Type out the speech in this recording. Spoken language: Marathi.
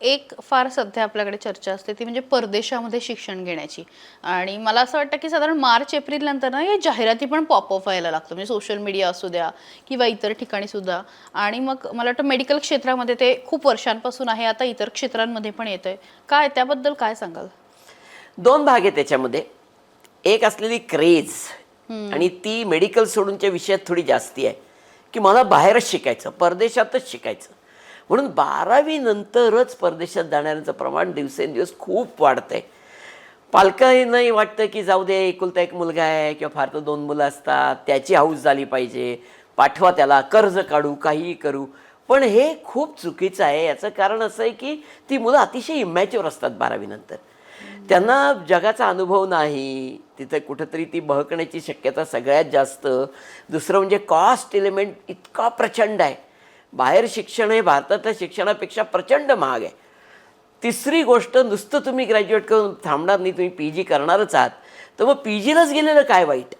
एक फार सध्या आपल्याकडे चर्चा असते ती म्हणजे परदेशामध्ये शिक्षण घेण्याची. आणि मला असं वाटतं की साधारण मार्च एप्रिल नंतर ना या जाहिराती पण पॉपअप व्हायला लागतं. म्हणजे सोशल मीडिया असू द्या किंवा इतर ठिकाणी सुद्धा. आणि मग मला वाटतं मेडिकल क्षेत्रामध्ये ते खूप वर्षांपासून आहे आता इतर क्षेत्रांमध्ये पण येत आहे काय त्याबद्दल काय सांगाल? दोन भाग आहे त्याच्यामध्ये. एक असलेली क्रेज आणि ती मेडिकल सोडूनच्या विषयात थोडी जास्ती आहे. की मला बाहेरच शिकायचं परदेशातच शिकायचं. म्हणून बारावी नंतरच परदेशात जाणाऱ्यांचं प्रमाण दिवसेंदिवस खूप वाढतंय. पालकांनाही वाटतं की जाऊ दे एकुलता एक मुलगा आहे किंवा फार तर दोन मुलं असतात त्याची हाऊस झाली पाहिजे पाठवा त्याला कर्ज काढू काहीही करू. पण हे खूप चुकीचं आहे. याचं कारण असं आहे की ती मुलं अतिशय इमॅच्युअर असतात बारावीनंतर त्यांना जगाचा अनुभव नाही. तिथं कुठंतरी ती बहकण्याची शक्यता सगळ्यात जास्त. दुसरं म्हणजे कॉस्ट एलिमेंट इतका प्रचंड आहे. बाहेर शिक्षण हे भारतातल्या शिक्षणापेक्षा प्रचंड महाग आहे. तिसरी गोष्ट नुसतं तुम्ही ग्रॅज्युएट करून थांबणार नाही तुम्ही पी जी करणारच आहात. तर मग पी जीलाच गेलेलं काय वाईट?